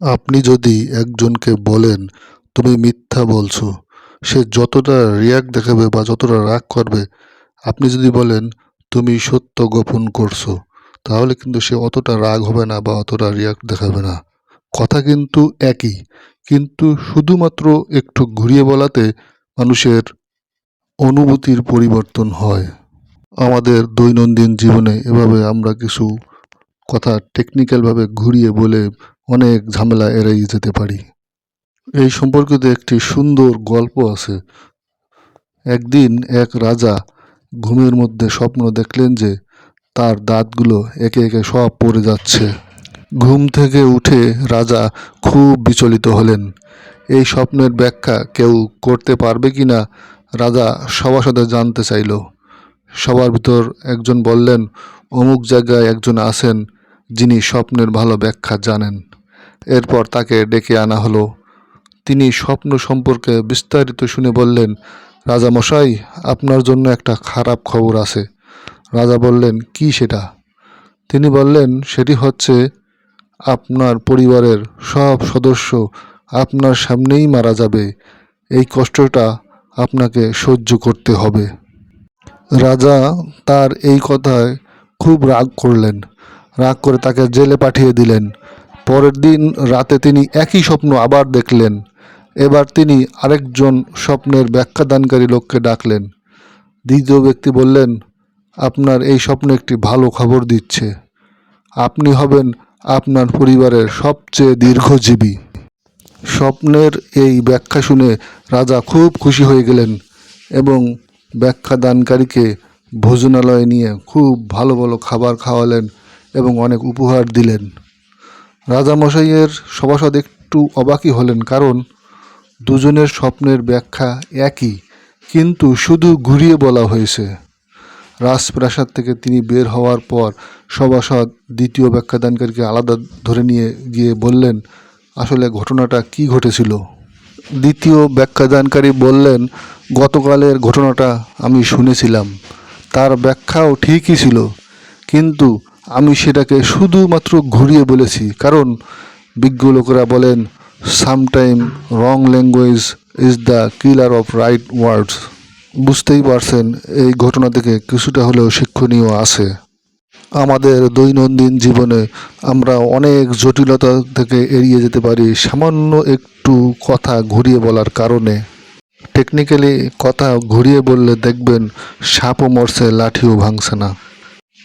আপনি যদি একজনকে বলেন, তুমি মিথ্যা বলছো সে যতটা রিয়াক্ট দেখাবে বা যতটা রাগ করবে, আপনি যদি বলেন, তুমি সত্য গোপন করছ তাহলে কিন্তু সে অতটা রাগ হবে না বা অতটা রিয়াক্ট দেখাবে না। কথা কিন্তু একই, কিন্তু শুধুমাত্র একটু ঘুরিয়ে বলাতে মানুষের অনুভূতির পরিবর্তন হয়। আমাদের দৈনন্দিন জীবনে এভাবে আমরা কিছু কথা টেকনিক্যালভাবে ঘুরিয়ে বলে অনেক ঝামেলা এড়িয়ে যেতে পারি। এই সম্পর্কিত একটি সুন্দর গল্প আছে। একদিন এক রাজা ঘুমের মধ্যে স্বপ্ন দেখলেন যে তার দাঁতগুলো একে একে সব পড়ে যাচ্ছে। ঘুম থেকে উঠে রাজা খুব বিচলিত হলেন। এই স্বপ্নের ব্যাখ্যা কেউ করতে পারবে কি না, রাজা সবার সাথে জানতে চাইল। সবার ভিতর একজন বললেন, অমুক জায়গায় একজন আছেন যিনি স্বপ্নের ভালো ব্যাখ্যা জানেন। এরপর তাকে ডেকে আনা হলো। তিনি স্বপ্ন সম্পর্কে বিস্তারিত শুনে বললেন, রাজা মশাই, আপনার জন্য একটা খারাপ খবর আছে। রাজা বললেন, কি সেটা? তিনি বললেন, সেটি হচ্ছে আপনার পরিবারের সব সদস্য আপনার সামনেই মারা যাবে। এই কষ্টটা আপনাকে সহ্য করতে হবে। রাজা তার এই কথায় খুব রাগ করলেন। রাগ করে তাকে জেলে পাঠিয়ে দিলেন। পরের দিন রাতে তিনি একই স্বপ্ন আবার দেখলেন। এবার তিনি আরেকজন স্বপ্নের ব্যাখ্যাদানকারী লোককে ডাকলেন। দ্বিতীয় ব্যক্তি বললেন, আপনার এই স্বপ্ন একটি ভালো খবর দিচ্ছে। আপনি হবেন আপনার পরিবারের সবচেয়ে দীর্ঘজীবী। স্বপ্নের এই ব্যাখ্যা শুনে রাজা খুব খুশি হয়ে গেলেন এবং ব্যাখ্যা দানকারীকে ভোজনালয়ে নিয়ে খুব ভালো ভালো খাবার খাওয়ালেন এবং অনেক উপহার দিলেন। রাজামশাইয়ের সভাসদ একটু অবাকই হলেন, কারণ দুজনের স্বপ্নের ব্যাখ্যা একই, কিন্তু শুধু ঘুরিয়ে বলা হয়েছে। রাজপ্রাসাদ থেকে তিনি বের হওয়ার পর সভাসদ দ্বিতীয় ব্যাখ্যাদানকারীকে আলাদা ধরে নিয়ে গিয়ে বললেন, আসলে ঘটনাটা কি ঘটেছিল? দ্বিতীয় ব্যাখ্যাদানকারী বললেন, গতকালের ঘটনাটা আমি শুনেছিলাম। তার ব্যাখ্যাও ঠিকই ছিল, কিন্তু আমি সেটাকে শুধুমাত্র ঘুরিয়ে বলেছি। কারণ বিজ্ঞ লোকেরা বলেন sometime wrong language is the killer of right words বুঝতেই পারছেন, এই ঘটনা থেকে কিছুটা হলেও শিক্ষণীয় আছে। আমাদের দৈনন্দিন জীবনে আমরা অনেক জটিলতা থেকে এড়িয়ে যেতে পারি সামান্য একটু কথা ঘুরিয়ে বলার কারণে। টেকনিক্যালি কথা ঘুরিয়ে বললে দেখবেন সাপও মরছে, লাঠিও ভাঙছে না।